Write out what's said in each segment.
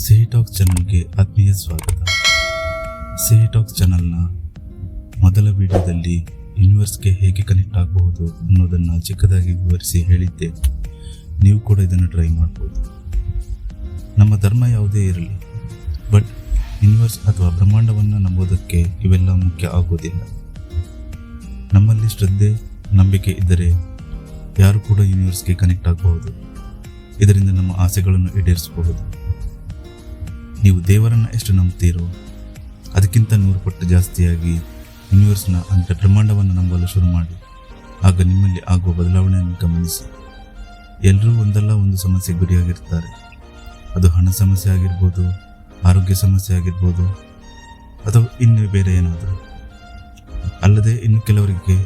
ಸಿಹಿ ಟಾಕ್ಸ್ ಚಾನಲ್ಗೆ ಆತ್ಮೀಯ ಸ್ವಾಗತ. ಸಿಹಿ ಟಾಕ್ಸ್ ಚಾನಲ್ನ ಮೊದಲ ವಿಡಿಯೋದಲ್ಲಿ ಯೂನಿವರ್ಸ್ಗೆ ಹೇಗೆ ಕನೆಕ್ಟ್ ಆಗಬಹುದು ಅನ್ನೋದನ್ನು ಚಿಕ್ಕದಾಗಿ ವಿವರಿಸಿ ಹೇಳಿದ್ದೆ. ನೀವು ಕೂಡ ಇದನ್ನು ಟ್ರೈ ಮಾಡ್ಬೋದು. ನಮ್ಮ ಧರ್ಮ ಯಾವುದೇ ಇರಲಿ, ಬಟ್ ಯೂನಿವರ್ಸ್ ಅಥವಾ ಬ್ರಹ್ಮಾಂಡವನ್ನು ನಂಬೋದಕ್ಕೆ ಇವೆಲ್ಲ ಮುಖ್ಯ ಆಗೋದಿಲ್ಲ. ನಮ್ಮಲ್ಲಿ ಶ್ರದ್ಧೆ, ನಂಬಿಕೆ ಇದ್ದರೆ ಯಾರು ಕೂಡ ಯೂನಿವರ್ಸ್ಗೆ ಕನೆಕ್ಟ್ ಆಗಬಹುದು. ಇದರಿಂದ ನಮ್ಮ ಆಸೆಗಳನ್ನು ಈಡೇರಿಸಬಹುದು. ನೀವು ದೇವರನ್ನು ಎಷ್ಟು ನಂಬ್ತೀರೋ ಅದಕ್ಕಿಂತ ನೂರು ಪಟ್ಟು ಜಾಸ್ತಿಯಾಗಿ ಯೂನಿವರ್ಸ್ನ ಅಂದರೆ ಬ್ರಹ್ಮಾಂಡವನ್ನು ನಂಬಲು ಶುರು ಮಾಡಿ. ಆಗ ನಿಮ್ಮಲ್ಲಿ ಆಗುವ ಬದಲಾವಣೆಯನ್ನು ಗಮನಿಸಿ. ಎಲ್ಲರೂ ಒಂದಲ್ಲ ಒಂದು ಸಮಸ್ಯೆ ಗುರಿಯಾಗಿರ್ತಾರೆ. ಅದು ಹಣ ಸಮಸ್ಯೆ ಆಗಿರ್ಬೋದು, ಆರೋಗ್ಯ ಸಮಸ್ಯೆ ಆಗಿರ್ಬೋದು, ಅಥವಾ ಇನ್ನು ಬೇರೆ ಏನಾದರೂ. ಅಲ್ಲದೆ ಇನ್ನು ಕೆಲವರಿಗೆ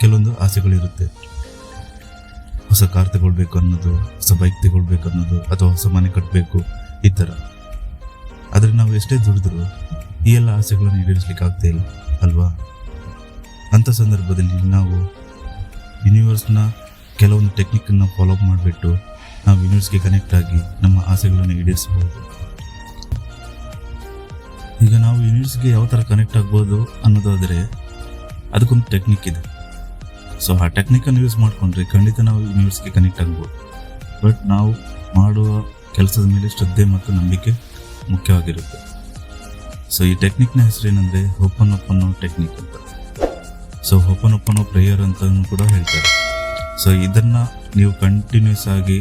ಕೆಲವೊಂದು ಆಸೆಗಳಿರುತ್ತೆ. ಹೊಸ ಕಾರ್ ತಗೊಳ್ಬೇಕು ಅನ್ನೋದು, ಹೊಸ ಬೈಕ್ ತಗೊಳ್ಬೇಕು ಅನ್ನೋದು, ಅಥವಾ ಹೊಸ ಮನೆ ಕಟ್ಟಬೇಕು ಈ ಥರ. ಆದರೆ ನಾವು ಎಷ್ಟೇ ದುಡಿದ್ರು ಈ ಎಲ್ಲ ಆಸೆಗಳನ್ನು ಈಡೇರಿಸಲಿಕ್ಕೆ ಆಗ್ತಾ ಇಲ್ಲ, ಅಲ್ವಾ? ಅಂಥ ಸಂದರ್ಭದಲ್ಲಿ ನಾವು ಯೂನಿವರ್ಸ್ನ ಕೆಲವೊಂದು ಟೆಕ್ನಿಕ್ಕನ್ನು ಫಾಲೋ ಅಪ್ ಮಾಡಿಬಿಟ್ಟು ನಾವು ಯೂನಿವರ್ಸ್ಗೆ ಕನೆಕ್ಟ್ ಆಗಿ ನಮ್ಮ ಆಸೆಗಳನ್ನು ಈಡೇರಿಸಬಹುದು ಈಗ ನಾವು ಯೂನಿವರ್ಸ್ಗೆ ಯಾವ ಥರ ಕನೆಕ್ಟ್ ಆಗ್ಬೋದು ಅನ್ನೋದಾದರೆ ಅದಕ್ಕೊಂದು ಟೆಕ್ನಿಕ್ ಇದೆ. ಸೊ ಆ ಟೆಕ್ನಿಕನ್ನು ಯೂಸ್ ಮಾಡಿಕೊಂಡ್ರೆ ಖಂಡಿತ ನಾವು ಯೂನಿವರ್ಸ್ಗೆ ಕನೆಕ್ಟ್ ಆಗ್ಬೋದು. ಬಟ್ ನಾವು ಮಾಡುವ ಕೆಲಸದ ಮೇಲೆ ಶ್ರದ್ಧೆ ಮತ್ತು ನಂಬಿಕೆ ಮುಖ್ಯವಾಗಿರುತ್ತೆ. ಸೊ ಈ ಟೆಕ್ನಿಕ್ನ ಹೆಸರೇನೆಂದರೆ ಓಪನ್ ಓಪನ್ ಟೆಕ್ನಿಕ್ ಅಂತ. ಸೊ ಓಪನ್ ಓಪನ್ ಪ್ರೇಯರ್ ಅಂತ ಕೂಡ ಹೇಳ್ತಾರೆ. ಸೊ ಇದನ್ನು ನೀವು ಕಂಟಿನ್ಯೂಸ್ ಆಗಿ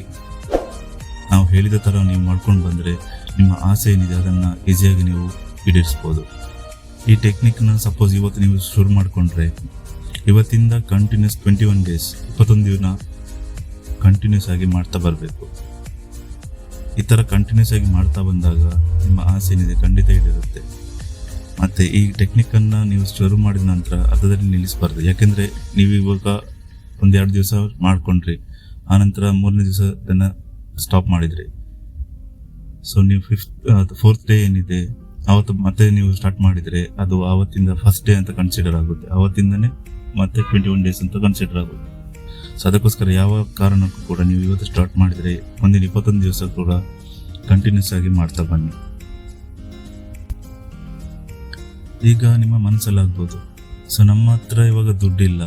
ನಾವು ಹೇಳಿದ ಥರ ನೀವು ಮಾಡ್ಕೊಂಡು ಬಂದರೆ ನಿಮ್ಮ ಆಸೆ ಏನಿದೆ ಅದನ್ನು ಈಸಿಯಾಗಿ ನೀವು ಈಡೇರಿಸ್ಬೋದು. ಈ ಟೆಕ್ನಿಕ್ನ ಸಪೋಸ್ ಇವತ್ತು ನೀವು ಶುರು ಮಾಡಿಕೊಂಡ್ರೆ, ಇವತ್ತಿಂದ ಕಂಟಿನ್ಯೂಸ್ ಟ್ವೆಂಟಿ ಒನ್ ಡೇಸ್ ಇಪ್ಪತ್ತೊಂದು ದಿನ ಕಂಟಿನ್ಯೂಸ್ ಆಗಿ ಮಾಡ್ತಾ ಬರಬೇಕು. ಈ ಥರ ಕಂಟಿನ್ಯೂಸ್ ಆಗಿ ಮಾಡ್ತಾ ಬಂದಾಗ ನಿಮ್ಮ ಆಸೆ ಏನಿದೆ ಖಂಡಿತ ಈಡೇರುತ್ತೆ. ಮತ್ತು ಈ ಟೆಕ್ನಿಕ್ಕನ್ನು ನೀವು ಶುರು ಮಾಡಿದ ನಂತರ ಅರ್ಧದಲ್ಲಿ ನಿಲ್ಲಿಸಬಾರ್ದು. ಯಾಕೆಂದರೆ ನೀವು ಇವಾಗ ಒಂದೆರಡು ದಿವಸ ಮಾಡಿಕೊಂಡ್ರಿ ಆನಂತರ ಮೂರನೇ ದಿವಸ ಅದನ್ನು ಸ್ಟಾಪ್ ಮಾಡಿದ್ರಿ. ಸೊ ನೀವು ಫಿಫ್ತ್ ಫೋರ್ತ್ ಡೇ ಏನಿದೆ ಆವತ್ತು ಮತ್ತೆ ನೀವು ಸ್ಟಾರ್ಟ್ ಮಾಡಿದರೆ ಅದು ಆವತ್ತಿಂದ ಫಸ್ಟ್ ಡೇ ಅಂತ ಕನ್ಸಿಡರ್ ಆಗುತ್ತೆ. ಆವತ್ತಿಂದನೇ ಮತ್ತೆ ಟ್ವೆಂಟಿ ಒನ್ ಡೇಸ್ ಅಂತ ಕನ್ಸಿಡರ್ ಆಗುತ್ತೆ. ಸೊ ಅದಕ್ಕೋಸ್ಕರ ಯಾವ ಕಾರಣಕ್ಕೂ ಕೂಡ ನೀವು ಇವತ್ತು ಸ್ಟಾರ್ಟ್ ಮಾಡಿದರೆ ಮುಂದಿನ ಇಪ್ಪತ್ತೊಂದು ದಿವಸ ಕೂಡ ಕಂಟಿನ್ಯೂಸ್ ಆಗಿ ಮಾಡ್ತಾ ಬನ್ನಿ. ಈಗ ನಿಮ್ಮ ಮನಸ್ಸಲ್ಲಾಗ್ಬೋದು ಸೊ ನಮ್ಮ ಹತ್ರ ಇವಾಗ ದುಡ್ಡಿಲ್ಲ.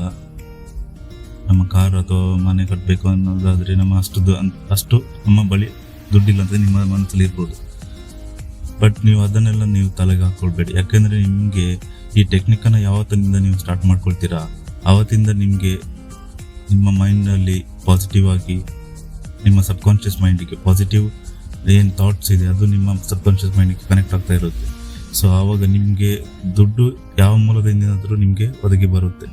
ನಮ್ಮ ಕಾರ್ ಅಥವಾ ಮನೆ ಕಟ್ಟಬೇಕು ಅನ್ನೋದಾದರೆ ನಮ್ಮ ಅಷ್ಟು ಅಷ್ಟು ನಮ್ಮ ಬಳಿ ದುಡ್ಡಿಲ್ಲ ಅಂತ ನಿಮ್ಮ ಮನಸ್ಸಲ್ಲಿ ಇರ್ಬೋದು. ಬಟ್ ನೀವು ಅದನ್ನೆಲ್ಲ ನೀವು ತಲೆಗೆ ಹಾಕ್ಕೊಳ್ಬೇಡಿ ಯಾಕೆಂದರೆ ನಿಮಗೆ ಈ ಟೆಕ್ನಿಕನ್ನು ಯಾವತ್ತಿನಿಂದ ನೀವು ಸ್ಟಾರ್ಟ್ ಮಾಡ್ಕೊಳ್ತೀರಾ? ಆವತ್ತಿಂದ ನಿಮಗೆ ನಿಮ್ಮ ಮೈಂಡಲ್ಲಿ ಪಾಸಿಟಿವ್ ಆಗಿ, ನಿಮ್ಮ ಸಬ್ಕಾನ್ಷಿಯಸ್ ಮೈಂಡಿಗೆ ಪಾಸಿಟಿವ್ ಏನು ಥಾಟ್ಸ್ ಇದೆ, ಅದು ನಿಮ್ಮ ಸಬ್ಕಾನ್ಷಿಯಸ್ ಮೈಂಡಿಗೆ ಕನೆಕ್ಟ್ ಆಗ್ತಾ ಇರುತ್ತೆ. ಸೊ ಆವಾಗ ನಿಮಗೆ ದುಡ್ಡು ಯಾವ ಮೂಲದಿಂದಾದರೂ ನಿಮಗೆ ಒದಗಿ ಬರುತ್ತೆ.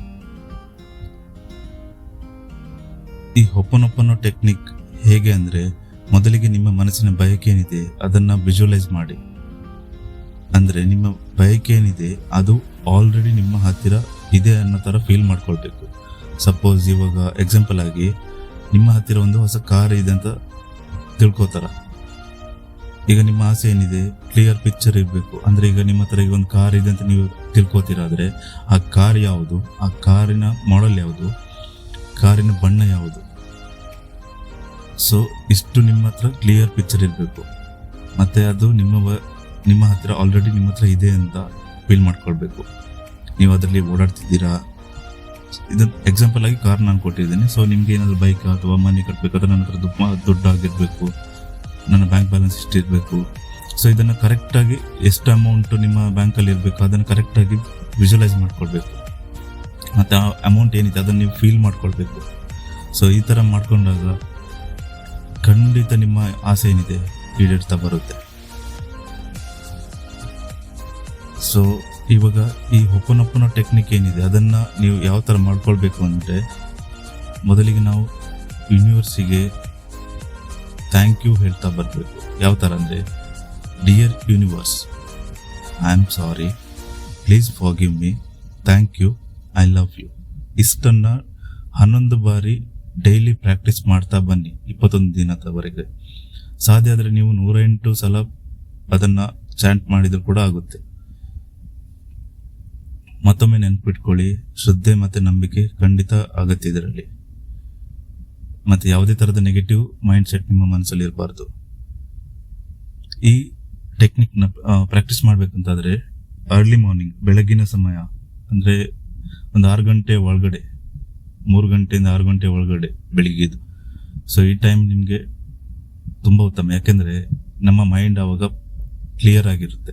ಈ ಒಪ್ಪನೊಪ್ಪನೋ ಟೆಕ್ನಿಕ್ ಹೇಗೆ ಅಂದರೆ, ಮೊದಲಿಗೆ ನಿಮ್ಮ ಮನಸ್ಸಿನ ಬಯಕೆ ಏನಿದೆ, ಅದನ್ನು ವಿಜುವಲೈಸ್ ಮಾಡಿ. ಅಂದರೆ ನಿಮ್ಮ ಬಯಕೆ ಏನಿದೆ, ಅದು ಆಲ್ರೆಡಿ ನಿಮ್ಮ ಹತ್ತಿರ ಇದೆ ಅನ್ನೋ ಥರ ಫೀಲ್ ಮಾಡ್ಕೊಳ್ಬೇಕು. ಸಪೋಸ್ ಇವಾಗ ಎಕ್ಸಾಂಪಲ್ ಆಗಿ ನಿಮ್ಮ ಹತ್ತಿರ ಒಂದು ಹೊಸ ಕಾರ್ ಇದೆ ಅಂತ ತಿಳ್ಕೊತಾರ. ಈಗ ನಿಮ್ಮ ಆಸೆ ಏನಿದೆ? ಕ್ಲಿಯರ್ ಪಿಕ್ಚರ್ ಇರಬೇಕು. ಅಂದರೆ ಈಗ ನಿಮ್ಮ ಹತ್ರ ಈಗ ಒಂದು ಕಾರ್ ಇದೆ ಅಂತ ನೀವು ತಿಳ್ಕೊತೀರಾದರೆ ಆ ಕಾರ್ ಯಾವುದು? ಆ ಕಾರಿನ ಮಾಡೆಲ್ ಯಾವುದು? ಕಾರಿನ ಬಣ್ಣ ಯಾವುದು? ಸೊ ಇಷ್ಟು ನಿಮ್ಮ ಹತ್ರ ಕ್ಲಿಯರ್ ಪಿಕ್ಚರ್ ಇರಬೇಕು. ಮತ್ತು ಅದು ನಿಮ್ಮ ನಿಮ್ಮ ಹತ್ರ ಆಲ್ರೆಡಿ ನಿಮ್ಮ ಹತ್ರ ಇದೆ ಅಂತ ಫೀಲ್ ಮಾಡ್ಕೊಳ್ಬೇಕು. ನೀವು ಅದರಲ್ಲಿ ಓಡಾಡ್ತಿದ್ದೀರಾ? ಇದು ಎಕ್ಸಾಂಪಲ್ ಆಗಿ ಕಾರ್ ನಾನು ಕೊಟ್ಟಿದ್ದೀನಿ. ಸೊ ನಿಮ್ಗೆ ಏನಾದ್ರು ಬೈಕ್ ಅಥವಾ ಮನೆ ಕಟ್ಟಬೇಕಾದ್ರೆ ನನ್ನ ಹತ್ರ ದುಡ್ಡು ದುಡ್ಡು ಆಗಿರಬೇಕು. ನನ್ನ ಬ್ಯಾಂಕ್ ಬ್ಯಾಲೆನ್ಸ್ ಇಷ್ಟಿರಬೇಕು ಸೊ ಇದನ್ನು ಕರೆಕ್ಟಾಗಿ ಎಷ್ಟು ಅಮೌಂಟು ನಿಮ್ಮ ಬ್ಯಾಂಕಲ್ಲಿ ಇರಬೇಕು, ಅದನ್ನು ಕರೆಕ್ಟಾಗಿ ವಿಜುವಲೈಸ್ ಮಾಡ್ಕೊಳ್ಬೇಕು. ಮತ್ತು ಆ ಅಮೌಂಟ್ ಏನಿದೆ, ಅದನ್ನು ನೀವು ಫೀಲ್ ಮಾಡ್ಕೊಳ್ಬೇಕು. ಸೊ ಈ ಥರ ಮಾಡಿಕೊಂಡಾಗ ಖಂಡಿತ ನಿಮ್ಮ ಆಸೆ ಏನಿದೆ, ಈಡೇರ್ತಾ ಬರುತ್ತೆ. ಸೊ ಇವಾಗ ಈ ಹೊಪ್ಪನೊಪ್ಪನ ಟೆಕ್ನಿಕ್ ಏನಿದೆ? ಅದನ್ನು ನೀವು ಯಾವ ಥರ ಮಾಡ್ಕೊಳ್ಬೇಕು ಅಂದರೆ ಮೊದಲಿಗೆ ನಾವು ಯೂನಿವರ್ಸಿಗೆ ಥ್ಯಾಂಕ್ ಯು ಹೇಳ್ತಾ ಬರಬೇಕು. ಯಾವ ಥರ ಅಂದರೆ dear universe I am sorry please forgive me thank you I love you ಇಷ್ಟನ್ನು ಹನ್ನೊಂದು ಬಾರಿ ಡೈಲಿ ಪ್ರಾಕ್ಟೀಸ್ ಮಾಡ್ತಾ ಬನ್ನಿ, ಇಪ್ಪತ್ತೊಂದು ದಿನದವರೆಗೆ. ಸಾಧ್ಯ ಆದರೆ ನೀವು ನೂರ ಎಂಟು ಸಲ ಅದನ್ನು ಚಾಂಟ್ ಮಾಡಿದರೂ ಕೂಡ ಆಗುತ್ತೆ. ಮತ್ತೊಮ್ಮೆ ನೆನ್ಪಿಟ್ಕೊಳ್ಳಿ, ಶ್ರದ್ಧೆ ಮತ್ತು ನಂಬಿಕೆ ಖಂಡಿತ ಅಗತ್ಯ ಇದರಲ್ಲಿ. ಮತ್ತು ಯಾವುದೇ ಥರದ ನೆಗೆಟಿವ್ ಮೈಂಡ್ ಸೆಟ್ ನಿಮ್ಮ ಮನಸ್ಸಲ್ಲಿ ಇರಬಾರ್ದು. ಈ ಟೆಕ್ನಿಕ್ನ ಪ್ರಾಕ್ಟೀಸ್ ಮಾಡಬೇಕಂತಾದರೆ ಅರ್ಲಿ ಮಾರ್ನಿಂಗ್ ಬೆಳಗಿನ ಸಮಯ, ಅಂದರೆ ಒಂದು ಆರು ಗಂಟೆ ಒಳಗಡೆ, ಮೂರು ಗಂಟೆಯಿಂದ ಆರು ಗಂಟೆ ಒಳಗಡೆ ಬೆಳಿಗ್ಗೆದು ಸೊ ಈ ಟೈಮ್ ನಿಮಗೆ ತುಂಬ ಉತ್ತಮ. ಯಾಕೆಂದರೆ ನಮ್ಮ ಮೈಂಡ್ ಆವಾಗ ಕ್ಲಿಯರ್ ಆಗಿರುತ್ತೆ.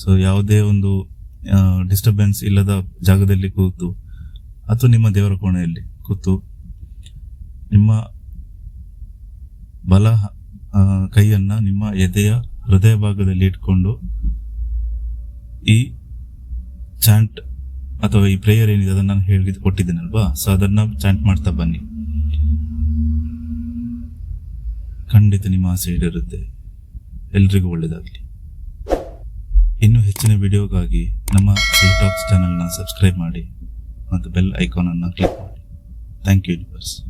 ಸೊ ಯಾವುದೇ ಒಂದು ಡಿಸ್ಟರ್ಬೆನ್ಸ್ ಇಲ್ಲದ ಜಾಗದಲ್ಲಿ ಕೂತು ಅಥವಾ ನಿಮ್ಮ ದೇವರ ಕೋಣೆಯಲ್ಲಿ ಕೂತು ನಿಮ್ಮ ಬಲ ಕೈಯನ್ನ ನಿಮ್ಮ ಎದೆಯ ಹೃದಯ ಭಾಗದಲ್ಲಿ ಇಟ್ಕೊಂಡು ಈ ಚಾಂಟ್ ಅಥವಾ ಈ ಪ್ರೇಯರ್ ಏನಿದೆ ಅದನ್ನು ನಾನು ಹೇಳಿ ಕೊಟ್ಟಿದ್ದೇನಲ್ವಾ? ಸೊ ಅದನ್ನ ಚಾಂಟ್ ಮಾಡ್ತಾ ಬನ್ನಿ. ಖಂಡಿತ ನಿಮ್ಮ ಆಸೆ ಈಡೇರುತ್ತೆ. ಎಲ್ರಿಗೂ ಒಳ್ಳೆಯದಾಗಲಿ ಇನ್ನು ಹೆಚ್ಚಿನ ವಿಡಿಯೋಗಾಗಿ ನಮ್ಮ ಸಿ ಟಾಕ್ಸ್ ಚಾನಲ್ನ ಸಬ್ಸ್ಕ್ರೈಬ್ ಮಾಡಿ ಮತ್ತು ಬೆಲ್ ಐಕಾನನ್ನು ಕ್ಲಿಕ್ ಮಾಡಿ. Thank you universe